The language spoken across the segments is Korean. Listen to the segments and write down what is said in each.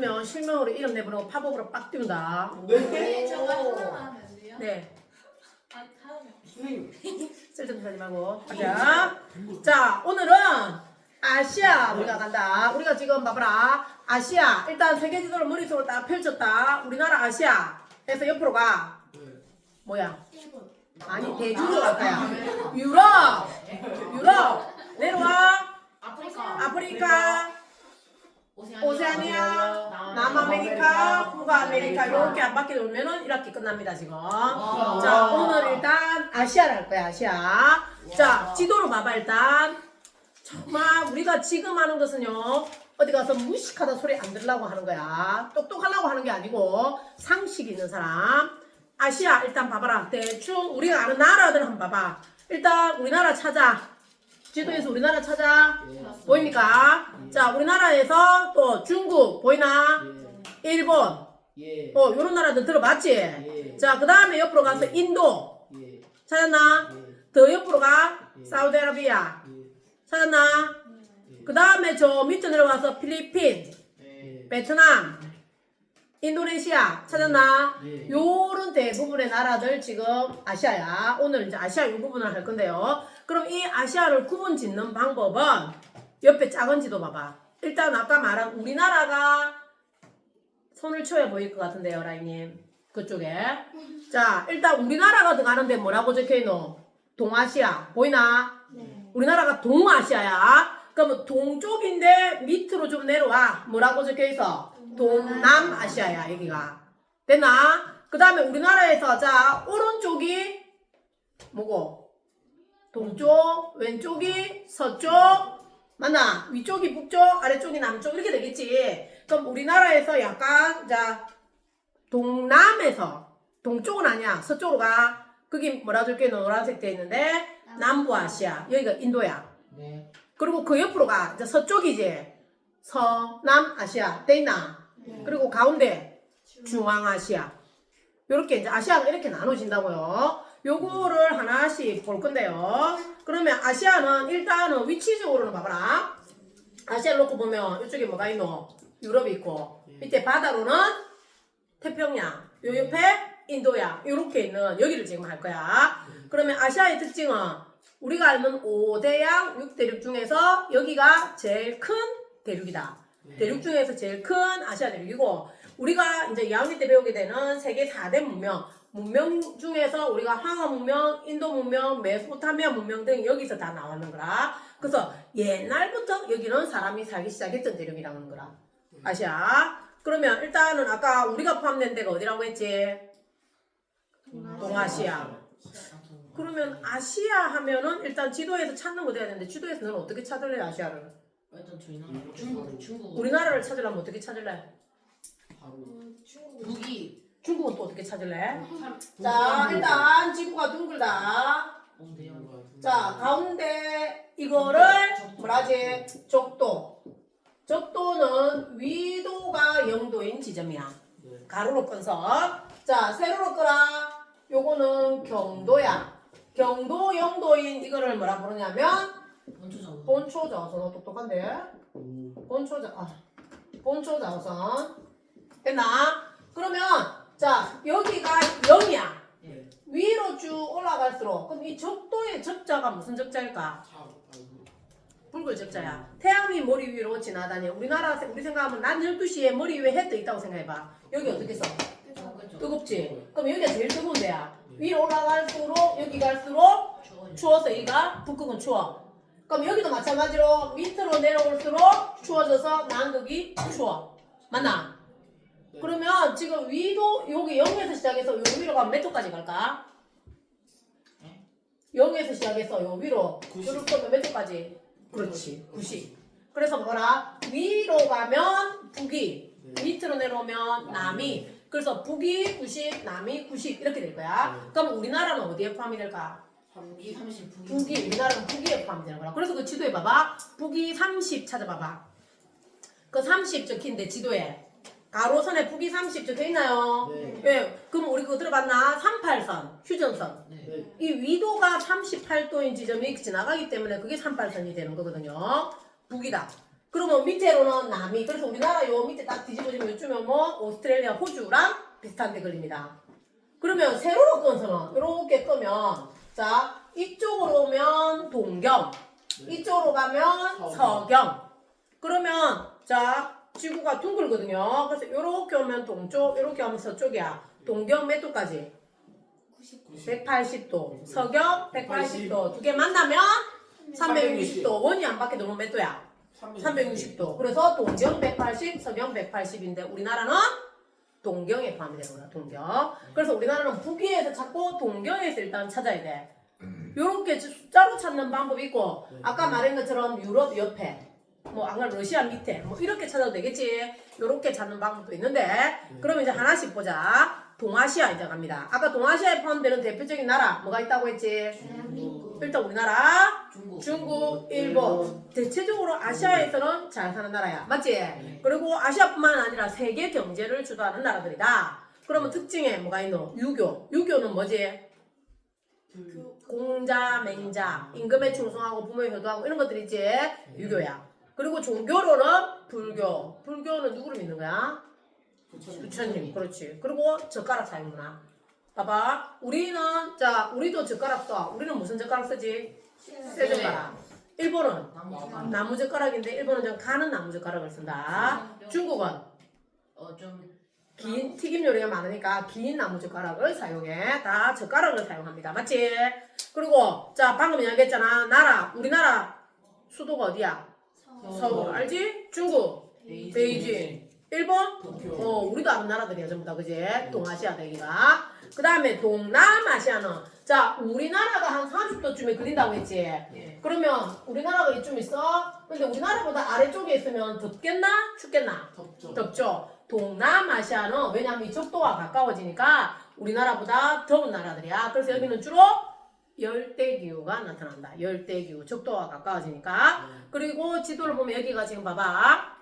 들면 실명으로 이름 내보내고 팝업으로 빡 띄운다. 네, 저거 하나만 하면 안 돼요? 네. 아, 다음에. 선생님. 쓸데없는 소리 말고. 자, 자 오늘은 아시아 우리가 간다. 우리가 지금 봐봐라. 아시아 일단 세계 지도를 머릿속으로 딱 펼쳤다. 우리나라 아시아. 해서 옆으로 가. 뭐야? 일본. 아니 대중으로 갈 거야. 유럽, 유럽 내려와. 아프리카, 아프리카, 오세아니아, 남아메리카, 북아메리카 이렇게 한 바퀴 돌면은 이렇게 끝납니다 지금. 자 오늘 일단 아시아를 할 거야 아시아. 자 지도로 봐봐 일단. 정말 우리가 지금 하는 것은요 어디 가서 무식하다 소리 안 들으려고 하는 거야. 똑똑하려고 하는 게 아니고 상식 있는 사람. 아시아 일단 봐봐라. 대충 우리가 아는 나라들 한번 봐봐. 일단 우리나라 찾아. 지도에서 우리나라 찾아. 보입니까? 자 우리나라에서 또 중국 보이나? 일본. 예. 어 요런 나라들 들어봤지? 예. 자그 다음에 옆으로 가서 인도. 예. 찾았나? 더 옆으로 가. 사우디아라비아. 예. 찾았나? 그 다음에 저 밑에 내려와서 필리핀, 예. 베트남, 인도네시아 찾았나? 예. 요런 대부분의 나라들 지금 아시아야. 오늘 이제 아시아 요 부분을 할 건데요. 그럼 이 아시아를 구분 짓는 방법은 옆에 작은 지도 봐봐. 일단 아까 말한 우리나라가 손을 쳐야 보일 것 같은데요, 라인님. 그쪽에. 자, 일단 우리나라가 들어가는데 뭐라고 적혀있노? 동아시아. 보이나? 네. 우리나라가 동아시아야. 그러면 동쪽인데 밑으로 좀 내려와. 뭐라고 적혀 있어? 동남아시아야 여기가. 됐나? 그 다음에 우리나라에서 자 오른쪽이 뭐고? 동쪽, 왼쪽이 서쪽, 맞나? 위쪽이 북쪽, 아래쪽이 남쪽 이렇게 되겠지. 그럼 우리나라에서 약간 자 동남에서 동쪽은 아니야. 서쪽으로 가. 거기 뭐라 적혀 노란색 돼 있는데 남부아시아 여기가 인도야. 네. 그리고 그 옆으로 가. 이제 서쪽이지. 서남아시아 돼 있나? 네. 그리고 가운데 중앙아시아. 요렇게 이제 아시아가 이렇게 나눠진다고요. 요거를 하나씩 볼 건데요. 그러면 아시아는 일단은 위치적으로는 봐봐라. 아시아를 놓고 보면 이쪽에 뭐가 있노? 유럽이 있고 밑에 바다로는 태평양. 요 옆에 인도양. 요렇게 있는 여기를 지금 할 거야. 그러면 아시아의 특징은 우리가 알는 5대양 6대륙 중에서 여기가 제일 큰 대륙이다. 대륙 중에서 제일 큰 아시아 대륙이고 우리가 이제 2학년 때 배우게 되는 세계 4대 문명 문명 중에서 우리가 황하 문명, 인도 문명, 메소포타미아 문명 등 여기서 다 나왔는 거라. 그래서 옛날부터 여기는 사람이 살기 시작했던 대륙이라는 거라. 아시아. 그러면 일단은 아까 우리가 포함된 데가 어디라고 했지? 동아시아. 그러면 아시아 하면은 일단 지도에서 찾는 거 돼야 되는데 지도에서 너는 어떻게 찾을래 아시아를? 일단 저희 나라 중국, 중국, 우리나라를 찾으려면 어떻게 찾을래? 바로. 음, 중국. 북이 중국은 또 어떻게 찾을래? 삼- 자 일단 지구가 둥글다. 자 가운데 이거를 뭐라지? 적도. 적도는 위도가 0도인 지점이야. 네. 가로로 끈서. 자 세로로 끄라. 요거는 경도야. 경도 0도인 이거를 뭐라 부르냐면 본초 자선 똑똑한데. 오. 본초 자 아, 본초 자선 됐나? 그러면 자 여기가 0이야. 예. 위로 쭉 올라갈수록 그럼 이 적도의 적자가 무슨 적자일까? 붉은 적자야. 태양이 머리 위로 지나다니 우리나라 우리 생각하면 낮 12시에 머리 위에 해 떠 있다고 생각해 봐. 여기 어떻게 써? 뜨겁지? 그럼 여기가 제일 뜨거운 데야. 위로 올라갈수록 여기 갈수록. 추워서 여기가 북극은 추워. 그럼 여기도 마찬가지로 밑으로 내려올수록 추워져서 남극이 추워. 맞나? 네. 그러면 지금 위도 여기 0에서 시작해서 요 위로 가면 몇 도까지 갈까? 네? 0에서 시작해서 요 위로 90. 이렇게 하면 몇 도까지? 그렇지 90 그래서 뭐라? 위로 가면 북이 네. 밑으로 내려오면 남이 그래서 북이 90 남이 90 이렇게 될 거야 네. 그럼 우리나라는 어디에 포함이 될까? 북이 30, 북이 북이 우리나라는 북이에 포함이 되는 거라 그래서 그 지도에 봐봐 북이 30 찾아봐봐 그 30 적힌데 지도에 가로선에 북이 30 적혀 있나요? 네. 예, 그럼 우리 그거 들어봤나? 38선, 휴전선. 네. 네. 이 위도가 38도인 지점이 지나가기 때문에 그게 38선이 되는 거거든요. 북이다. 그러면 밑에로는 남이. 그래서 우리나라 요 밑에 딱 뒤집어지면 요쯤에 뭐 오스트레일리아, 호주랑 비슷한 데 걸립니다. 그러면 세로로 끈서는 이렇게 끄면 자 이쪽으로 오면 동경, 네. 이쪽으로 가면. 서경. 그러면 자 지구가 둥글거든요. 그래서 이렇게 오면 동쪽, 이렇게 오면 서쪽이야. 동경 몇 도까지? 180도. 서경 180도. 두 개 만나면 360도. 원이 안 바뀌어 놓으면 몇 도야? 360도. 그래서 동경 180, 서경 180인데 우리나라는 동경에 포함이 되는 거야. 동경. 그래서 우리나라는 북위에서 찾고 동경에서 일단 찾아야 돼. 요렇게 숫자로 찾는 방법이 있고 네. 아까 말한 것처럼 유럽 옆에 뭐 아까 러시아 밑에 뭐 이렇게 찾아도 되겠지. 요렇게 찾는 방법도 있는데 그럼 이제 하나씩 보자. 동아시아 이제 갑니다. 아까 동아시아에 포함되는 대표적인 나라 뭐가 있다고 했지? 대한민국. 일단 우리나라, 중국. 중국, 일본. 대체적으로 아시아에서는 잘 사는 나라야. 맞지? 네. 그리고 아시아뿐만 아니라 세계 경제를 주도하는 나라들이다. 그러면 특징에 뭐가 있노? 유교. 유교는 뭐지? 그 공자, 맹자, 임금에 충성하고 부모에 효도하고 이런 것들이지. 유교야. 그리고 종교로는 불교. 불교는 누구를 믿는 거야? 부처님. 그렇지. 그리고 젓가락 사용 문화. 봐봐. 우리는 자, 우리도 젓가락 써. 우리는 무슨 젓가락 쓰지? 쇠 젓가락. 일본은 나무 나무 젓가락인데 일본은 좀 가는 나무 젓가락을 쓴다. 중국은 어좀 긴 튀김 요리가 많으니까 긴 나무 젓가락을 사용해. 다 젓가락을 사용합니다. 맞지? 그리고 자 방금 이야기했잖아. 나라 우리나라 수도가 어디야? 서울 알지? 중국 베이징. 일본 도쿄. 어 우리도 아는 나라들이야 전부 다 그지? 동아시아 대기가. 그 다음에 동남아시아는 자 우리나라가 한 40도쯤에 걸린다고 했지. 예. 그러면 우리나라가 이쯤 있어. 근데 우리나라보다 아래쪽에 있으면 덥겠나? 춥겠나? 덥죠. 덥죠. 동남아시아는 왜냐면 이 적도와 가까워지니까 우리나라보다 더운 나라들이야. 그래서 여기는 주로 열대 기후가 나타난다. 열대 기후, 적도와 가까워지니까. 그리고 지도를 보면 여기가 지금 봐봐.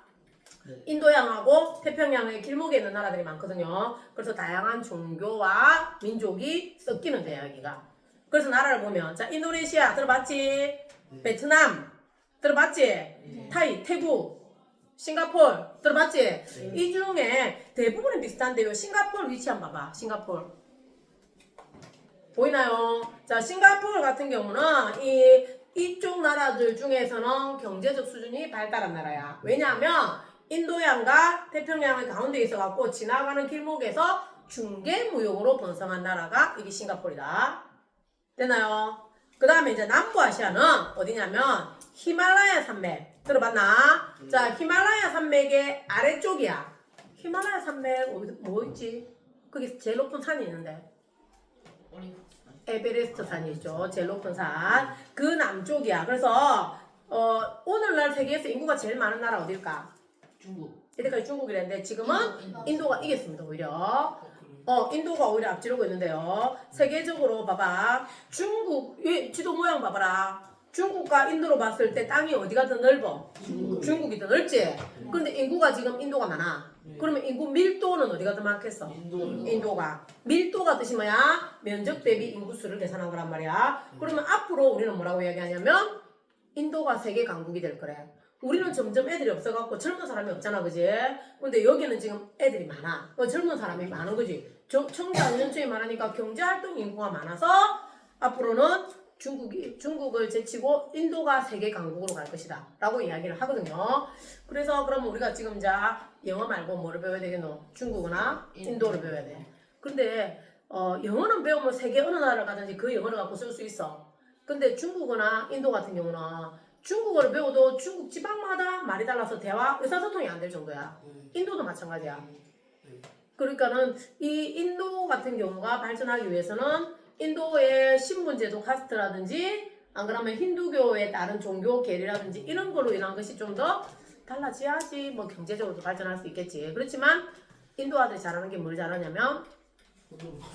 네. 인도양하고 태평양의 길목에 있는 나라들이 많거든요. 그래서 다양한 종교와 민족이 섞이는 데야 여기가. 그래서 나라를 보면 자 인도네시아 들어봤지? 베트남 들어봤지? 타이, 태국, 싱가폴 들어봤지? 이 중에 대부분은 비슷한데요. 싱가폴 위치 한번 봐봐. 싱가폴. 보이나요? 자, 싱가폴 같은 경우는 이 이쪽 나라들 중에서는 경제적 수준이 발달한 나라야. 왜냐하면 인도양과 태평양의 가운데 있어갖고 지나가는 길목에서 중개 무역으로 번성한 나라가 이게 싱가폴이다. 되나요? 그 다음에 이제 남부아시아는 어디냐면 히말라야 산맥 들어봤나? 자 히말라야 산맥의 아래쪽이야. 히말라야 산맥 어디 뭐 있지? 거기 제일 높은 산이 있는데 에베레스트 산이 있죠. 제일 높은 산. 그 남쪽이야. 그래서 어, 오늘날 세계에서 인구가 제일 많은 나라 어딜까? 중국. 이때까지 중국이랬는데 지금은 인도. 인도가 이겼습니다. 오히려. 어? 어, 인도가 오히려 앞지르고 있는데요. 세계적으로 봐봐. 중국, 이 지도 모양 봐봐라. 중국과 인도로 봤을 때 땅이 어디가 더 넓어? 중국. 중국이 더 넓지? 그런데 인구가 지금 인도가 많아. 네. 그러면 인구 밀도는 어디가 더 많겠어? 인도. 인도가. 밀도가 뜻이 뭐야? 면적 대비 인구수를 계산한 거란 말이야. 그러면 앞으로 우리는 뭐라고 이야기하냐면 인도가 세계 강국이 될 거래. 우리는 점점 애들이 없어갖고 젊은 사람이 없잖아, 그지? 근데 여기는 지금 애들이 많아. 그 젊은 사람이 많은 거지. 저- 청자 연령층이 많으니까 경제활동 인구가 많아서 앞으로는 중국이 중국을 제치고 인도가 세계 강국으로 갈 것이다. 라고 이야기를 하거든요. 그래서 그러면 우리가 지금 자 영어 말고 뭐를 배워야 되겠노? 중국어나 인도를 배워야 돼. 근데 어, 영어는 배우면 세계 어느 나라를 가든지 그 영어를 갖고 쓸 수 있어. 근데 중국어나 인도 같은 경우는 중국어를 배워도 중국 지방마다 말이 달라서 대화 의사소통이 안 될 정도야. 네. 인도도 마찬가지야. 네. 그러니까는 이 인도 같은 경우가 발전하기 위해서는 인도의 신분제도 카스트라든지 안 그러면 힌두교의 다른 종교 계리라든지 이런 걸로 인한 것이 좀더 달라져야지 뭐 경제적으로도 발전할 수 있겠지. 그렇지만 인도 아들이 잘하는 게 뭘 잘하냐면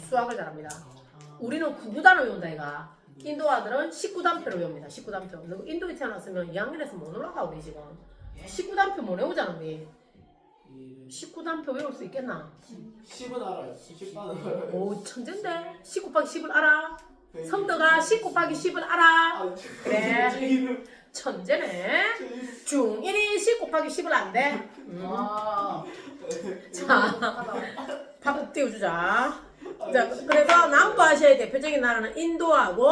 수학을 잘합니다. 아, 우리는 구구단을 외운다 이가. 인도 아들은 19단표를 외웁니다. 19단표. 너 인도에 태어났으면 2학년에서 못 올라가 우리 지금. 19단표 못 외우잖아 우리. 이 19단표 외울 수 있겠나? 10은 알아요. 10은 알아요. 오 천재인데 10 곱하기 10을 알아? 성덕아 10 곱하기 10은 알아? 아, 그래. 제 이름 천재네. 제 이름 중1이 10 곱하기 10은 안 돼. 음. 아. 자, 밥 띄워주자. 자, 그래서 남부아시아의 대표적인 나라는 인도하고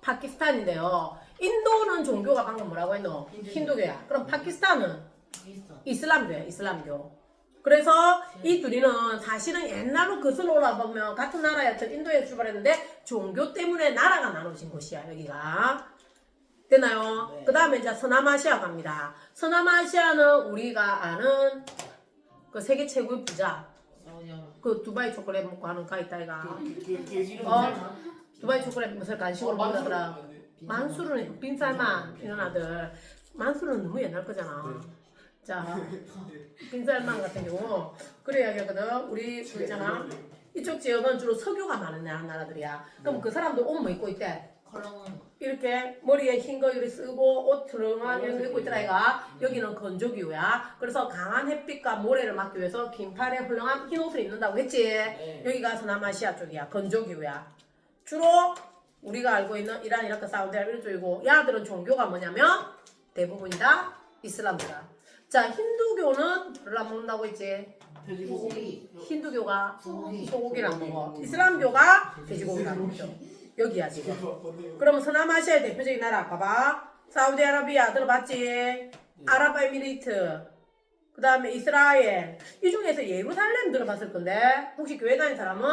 파키스탄인데요. 인도는 종교가 방금 뭐라고 했노? 힌두교야. 그럼 파키스탄은 있어. 이슬람교야, 이슬람교. 그래서 이 둘이는 사실은 옛날로 거슬러 올라보면 같은 나라였던 인도에 출발했는데 종교 때문에 나라가 나눠진 곳이야, 여기가. 되나요? 네. 그 다음에 이제 서남아시아 갑니다. 서남아시아는 우리가 아는 그 세계 최고의 부자. 사우디아라. 그 두바이 초콜릿 먹고 하는 가 있다, 이가. 걔걔 이름 어. 두바이 초콜릿 무슨 간식으로 어. 만수- 만수르는 빈살만 이런 아들 만수르는 너무 옛날 거잖아. 자 빈살만 같은 경우 그래 이야기하거든. 우리 그 있잖아. 이쪽 지역은 주로 석유가 많은 나라- 나라들이야. 그럼 그 사람들 옷뭐 입고 있대? 컬러는 이렇게 머리에 흰 거 이렇게 쓰고 옷 트렁한 이런 거 입고 있더라 이가 여기는 건조기후야. 그래서 강한 햇빛과 모래를 막기 위해서 긴팔에 훌렁한 흰 옷을 입는다고 했지. 네. 여기가 서남아시아 쪽이야. 건조기후야. 주로 우리가 알고 있는 이란, 이라크, 사우디 아라비아 이런 쪽이고 야들은 종교가 뭐냐면 대부분이 다 이슬람교다. 자 힌두교는 별로 안 먹는다고 했지. 돼지고기 힌두교가 소고기. 소고기를 안 먹어. 이슬람교가 돼지고기를 안 먹죠. 여기야 지금. 그러면 서남아시아의 대표적인 나라 봐봐. 사우디아라비아 들어봤지? 아랍에미리트. 그 다음에 이스라엘. 이 중에서 예루살렘 들어봤을 건데 혹시 교회 다니는 사람은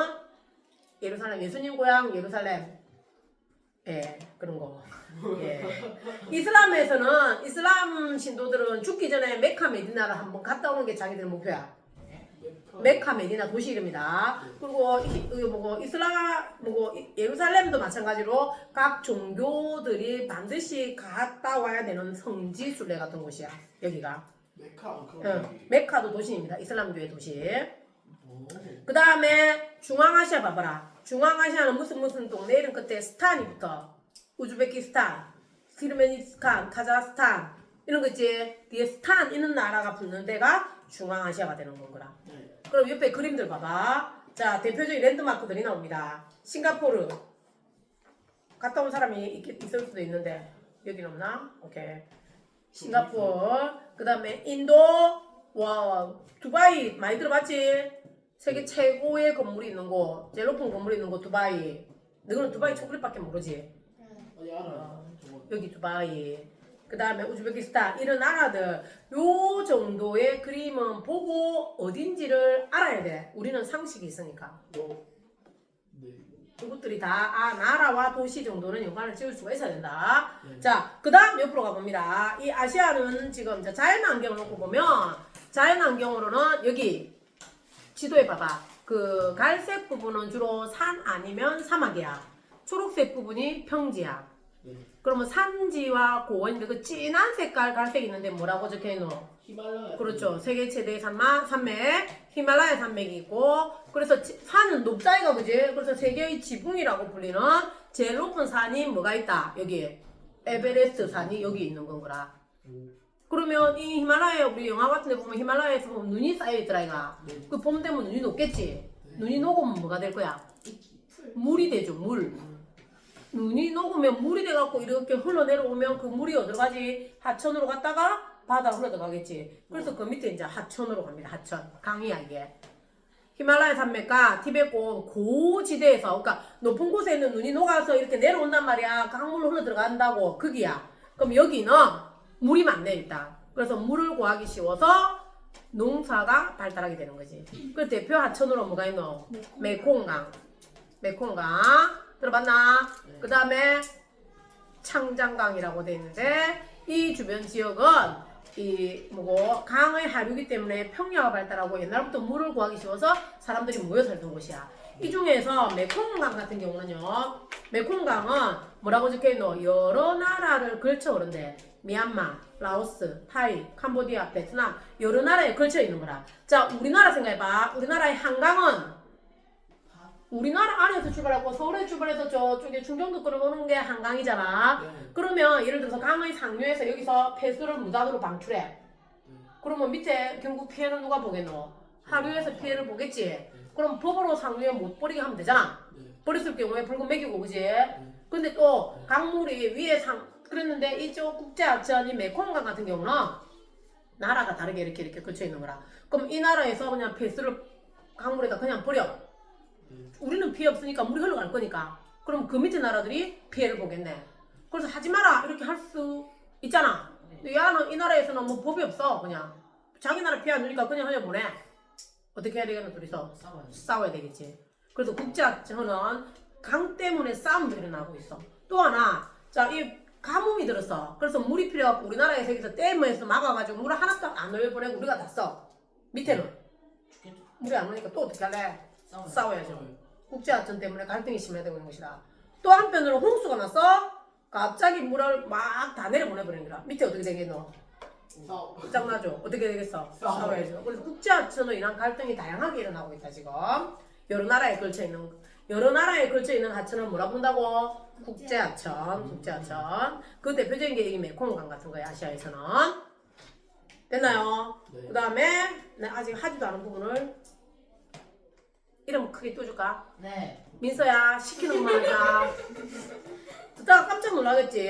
예루살렘 예수님 고향 예루살렘. 예 그런 거. 예. 이슬람에서는 이슬람 신도들은 죽기 전에 메카 메디나를 한번 갔다 오는 게 자기들 목표야. 메카 메디나 도시 이름이다. 그리고 이, 이 뭐고 이슬람 뭐고 이- 예루살렘도 마찬가지로 각 종교들이 반드시 갔다 와야 되는 성지 순례 같은 곳이야. 여기가. 메카 그런 응. 거 메카도 도시입니다. 이슬람교의 도시. 오. 그 다음에 중앙아시아 봐봐라. 중앙아시아는 무슨 무슨 동네 이름 끝에 스탄이 붙어. 우즈베키스탄, 키르메니스탄, 카자흐스탄 이런 거 있지. 뒤에 스탄 있는 나라가 붙는 데가 중앙아시아가 되는 거구나. 네. 그럼 옆에 그림들 봐봐. 자, 대표적인 랜드마크들이 나옵니다. 싱가포르. 갔다 온 사람이 있, 있을 수도 있는데 여기는 없나? 오케이. 싱가포르. 그 다음에 인도. 와, 두바이 많이 들어봤지? 세계 최고의 건물이 있는 곳, 제일 높은 건물이 있는 곳 두바이. 너는 두바이 초콜릿밖에 모르지? 저거 여기 두바이. 그 다음에 우즈베키스탄 이런 나라들 요 정도의 그림은 보고 어딘지를 알아야 돼. 우리는 상식이 있으니까. 뭐 네. 이것들이 다 아, 나라와 도시 정도는 연관을 지을 수가 있어야 된다. 네. 자, 그 다음 옆으로 가봅니다. 이 아시아는 지금 자연환경을 놓고 보면 자연환경으로는 여기 지도에 봐봐. 그 갈색 부분은 주로 산 아니면 사막이야. 초록색 부분이 평지야. 네. 그러면 산지와 고원인데 그 진한 색깔 갈색 있는데 뭐라고 적혀있노? 히말라야 그렇죠. 세계 최대 산막, 산맥, 히말라야 산맥이 있고, 그래서 지- 산은 높다이가 그지? 그래서 세계의 지붕이라고 불리는 제일 높은 산이 뭐가 있다? 여기 에베레스트 산이 여기 있는 건거라. 그러면 이 히말라야 우리 영화 같은 데 보면 히말라야에서 보면 눈이 쌓여 있더라 이가. 네. 그봄 되면 눈이 녹겠지. 눈이 녹으면 뭐가 될 거야? 물이 되죠, 물. 눈이 녹으면 물이 돼갖고 이렇게 흘러내려오면 그 물이 어디로 가지? 하천으로 갔다가 바다로 흘러 들어가겠지. 그래서 그 밑에 이제 하천으로 갑니다. 하천. 강이야, 이게. 히말라야 산맥과 티베트 고지대에서, 그러니까 높은 곳에 있는 눈이 녹아서 이렇게 내려온단 말이야. 강물로 흘러 들어간다고. 거기야. 그럼 여기는 물이 많네, 일단. 그래서 물을 구하기 쉬워서 농사가 발달하게 되는 거지. 그 대표 하천으로 뭐가 있노? 메콩강. 메콩강. 들어봤나? 그 다음에 창장강이라고 돼 있는데 이 주변 지역은 이 뭐고 강의 하류기 때문에 평야가 발달하고 옛날부터 물을 구하기 쉬워서 사람들이 모여 살던 곳이야. 이 중에서 메콩강 같은 경우는요. 메콩강은 뭐라고 적혀있노? 여러 나라를 걸쳐 오른대. 미얀마, 라오스, 타이, 캄보디아, 베트남 여러 나라에 걸쳐 있는 거라. 자, 우리나라 생각해봐. 우리나라의 한강은 우리나라 안에서 출발하고 서울에 출발해서 저쪽에 충청도 끌어오는 게 한강이잖아. 네. 그러면 예를 들어서 강의 상류에서 여기서 폐수를 무단으로 방출해. 그러면 밑에 결국 피해는 누가 보겠노? 하류에서 피해를 보겠지. 그럼 법으로 상류에 못 버리게 하면 되잖아. 네. 버렸을 경우에 붉은 먹이고 그지? 근데 또 강물이 위에 상 그랬는데 이쪽 국제하천이 메콩강 같은 경우는 나라가 다르게 이렇게 이렇게 걸쳐 있는 거라. 그럼 이 나라에서 그냥 폐수를 강물에다 그냥 버려. 네. 우리는 피해 없으니까 물이 흘러갈 거니까. 그럼 그 밑에 나라들이 피해를 보겠네. 그래서 하지 마라 이렇게 할 수 있잖아. 근데 야는 이 나라에서는 뭐 법이 없어 그냥 자기 나라 피해 안 주니까 그냥 흘려 보내. 어떻게 해야 되겠노 둘이서 싸워요. 싸워야 되겠지. 그래서 국제학전은 강 때문에 싸움도 일어나고 있어. 또 하나, 자, 이 가뭄이 들었어. 그래서 물이 필요하고 우리나라에서 여기서 댐에서 막아가지고 물을 하나도 안 넣어보내고 우리가 다 써. 밑에는. 물이 안 오니까 또 어떻게 할래? 싸워야죠. 국제학전 때문에 갈등이 심해지고 있는 것이다. 또 한편으로 홍수가 났어. 갑자기 물을 막 다 내려보내버리는 거야. 밑에 어떻게 되겠노? 싸워. 짱나죠? 어떻게 되겠어? 싸워야죠. 그래서 국제학천으로 인한 갈등이 다양하게 일어나고 있다 지금. 여러 나라에 걸쳐 있는 여러 나라에 걸쳐 있는 하천을 뭐라 부른다고? 국제하천, 국제하천. 그 대표적인 게 이 메콩강 같은 거야 아시아에서는. 됐나요? 네. 그 다음에 내가 아직 하지도 않은 부분을 이름 크게 띄워줄까? 네. 민서야 시키는 말 하자. 듣다가 깜짝 놀라겠지.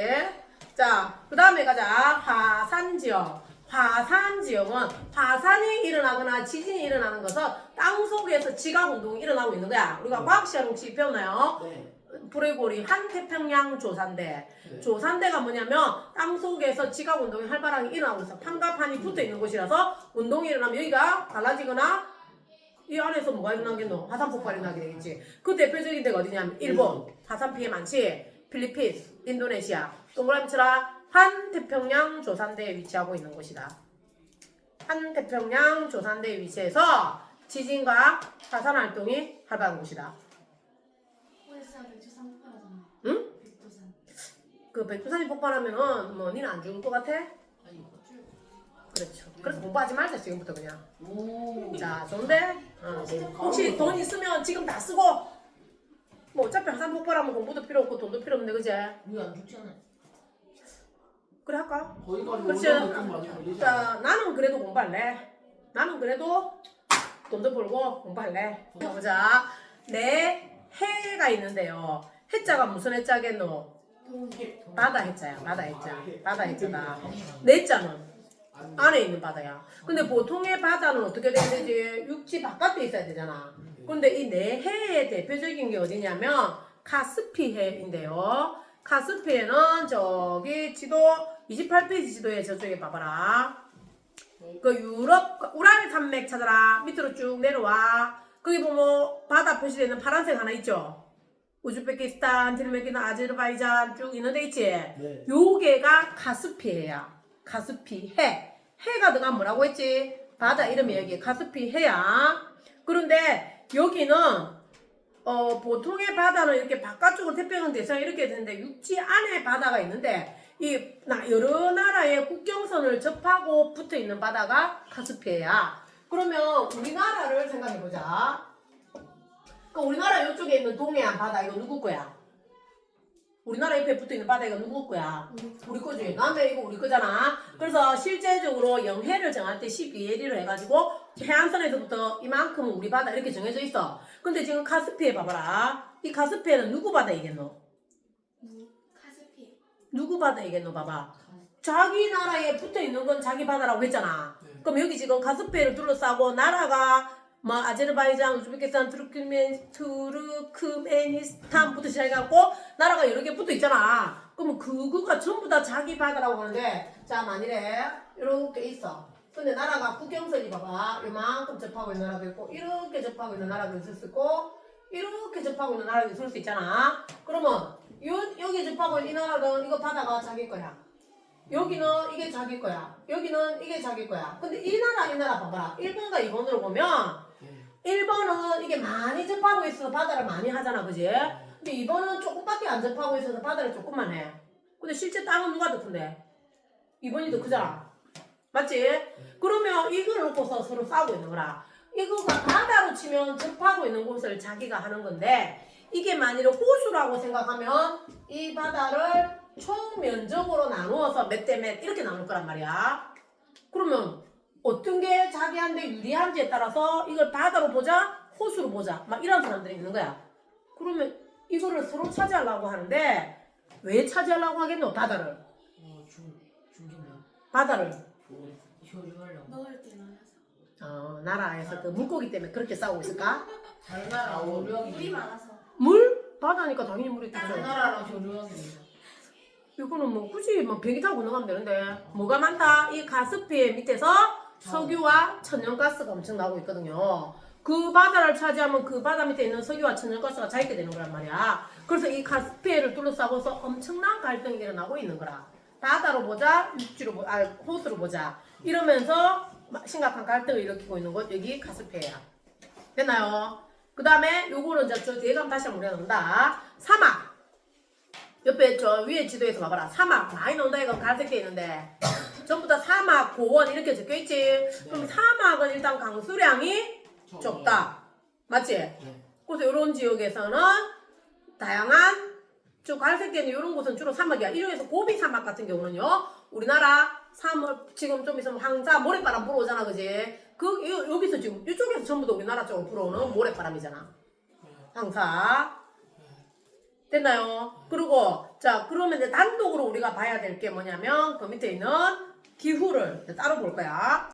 자, 그 다음에 가자. 화산 지역. 화산 지역은 화산이 일어나거나 지진이 일어나는 것은 땅 속에서 지각 운동이 일어나고 있는 거야. 우리가 과학 시간 혹시 배웠나요? 네. 브레고리 한태평양 조산대. 네. 조산대가 뭐냐면 땅 속에서 지각 운동이 활발하게 일어나고 있어. 판과 판이 붙어 있는 곳이라서 운동이 일어나면 여기가 갈라지거나 이 안에서 뭐가 일어나겠노? 화산 폭발이 나게 되겠지. 그 대표적인 데가 어디냐면 일본 화산 피해 많지. 필리핀, 인도네시아, 동그라미 쳐라 한태평양 조산대에 위치하고 있는 곳이다. 한태평양 조산대에 위치해서 지진과 화산 활동이 활발한 곳이다. 응? 그 백두산이 폭발하면은 뭐 니는 안 죽을 것 같아? 그렇죠. 그래서 공부하지 말자 지금부터 그냥. 오. 자, 좋은데? 어. 혹시 돈 있으면 지금 다 쓰고 뭐 어차피 화산 폭발하면 공부도 필요 없고 돈도 필요 없는데 그제? 우리 안 죽잖아요. 그래 할까? 거기까지 그렇지. 오려면 좀 많이 걸리지 않아? 자, 나는 그래도 공부할래. 나는 그래도 돈도 벌고 공부할래. 보자. 내 해가 있는데요. 해자가 무슨 해자겠노? 바다 해자야. 바다 해자. 바다 해자다. 내 자는 안 안에 있는 바다야. 근데 보통의 바다는 어떻게 돼야 되지? 육지 바깥에 있어야 되잖아. 근데 이 네 해의 대표적인 게 어디냐면 카스피해인데요. 카스피해는 저기 지도 28페이지 지도에 저쪽에 봐봐라. 그 유럽 우랄 산맥 찾아라. 밑으로 쭉 내려와. 거기 보면 바다 표시되어 있는 파란색 하나 있죠. 우즈베키스탄, 트르메키나, 아제르바이잔 쭉 있는 데 있지. 네. 요게가 카스피해야. 카스피 해. 해가 들어가면 뭐라고 했지? 바다 이름이 여기 카스피 해야. 그런데 여기는 어, 보통의 바다는 이렇게 바깥쪽으로 태평양 대상 이렇게 되는데 육지 안에 바다가 있는데 이 나- 여러 나라의 국경선을 접하고 붙어 있는 바다가 카스피해야. 그러면 우리나라를 생각해 보자. 그 우리나라 이쪽에 있는 동해안 바다 이거 누구 거야? 우리나라 옆에 붙어 있는 바다 이거 누구 거야? 우리 거지. 남해 이거 우리 거잖아. 그래서 실제적으로 영해를 정할 때 12예리로 해가지고 해안선에서부터 이만큼은 우리 바다 이렇게 정해져 있어. 근데 지금 카스피해 봐봐라. 이 카스피해는 누구 바다 이겠노? 누 카스피. 누구 바다 이겠노? 봐봐. 자기 나라에 붙어 있는 건 자기 바다라고 했잖아. 네. 그럼 여기 지금 카스피해를 둘러싸고 나라가 뭐 아제르바이잔, 우즈베키스탄, 투르크멘, 투르크메니스탄부터 시작해갖고 나라가 여러 개 붙어 있잖아. 그러면 그거가 전부 다 자기 바다라고 하는데 자 만일에 이렇게 있어. 근데 나라가 국경선이 봐봐 이만큼 접하고 있는 나라도 있고 이렇게 접하고 있는 나라도 있을 수 있고 이렇게 접하고 있는 나라도 있을 수 있잖아. 그러면 요, 여기 접하고 있는 이 나라는 이거 바다가 자기 거야. 여기는 이게 자기 거야. 여기는 이게 자기 거야. 근데 이 나라 이 나라 봐봐라. 1번과 2번으로 보면 네. 1번은 이게 많이 접하고 있어서 바다를 많이 하잖아, 그지? 근데 2번은 조금밖에 안 접하고 있어서 바다를 조금만 해. 근데 실제 땅은 누가 더 큰데? 2번이 더 크잖아. 맞지? 그러면 이걸 놓고서 서로 싸우고 있는 거라. 이거가 바다로 치면 접하고 있는 곳을 자기가 하는 건데, 이게 만일에 호수라고 생각하면 이 바다를 총 면적으로 나누어서 몇 대 몇 이렇게 나눌 거란 말이야. 그러면 어떤 게 자기한테 유리한지에 따라서 이걸 바다로 보자, 호수로 보자, 막 이런 사람들이 있는 거야. 그러면 이거를 서로 차지하려고 하는데 왜 차지하려고 하겠노 바다를 어, 중, 중기면. 바다를 때 나눠서. 어, 나라에서 그 물고기 때문에 그렇게 싸우고 있을까? 다른 나라 어려움이. 물이 많아서. 물? 바다니까 당연히 물이 다른 있겠죠. 나라랑 효율하게. 이거는 뭐 굳이 뭐 배기 타고 건너가면 되는데 뭐가 많다? 이 가스피 밑에서 석유와 천연가스가 엄청 나오고 있거든요. 그 바다를 차지하면 그 바다 밑에 있는 석유와 천연가스가 자익게 되는 거란 말이야. 그래서 이 가스피해를 둘러싸고서 엄청난 갈등이 일어나고 있는 거라. 바다로 보자, 육지로 보, 아 호수로 보자. 이러면서 마- 심각한 갈등을 일으키고 있는 곳 여기 가스피해야. 됐나요? 그 다음에 요거는 이제 저 뒤에 가면 다시 한번 우려놓는다. 사막. 옆에 저 위에 지도에서 봐봐라. 사막 많이 나온다 이거 갈색돼 있는데 전부 다 사막, 고원 이렇게 적혀 있지. 그럼 사막은 일단 강수량이 적다. 맞지? 네. 그래서 이런 지역에서는 다양한 저 갈색되는 이런 곳은 주로 사막이야. 이중에서 고비 사막 같은 경우는요. 우리나라 3월 지금 좀 있으면 황사 모래바람 불어오잖아, 그지? 그 요- 여기서 지금 이쪽에서 전부 다 우리나라 쪽으로 불어오는 모래바람이잖아. 황사. 됐나요? 그리고 자 그러면 이제 단독으로 우리가 봐야 될 게 뭐냐면 그 밑에 있는 기후를 따로 볼 거야.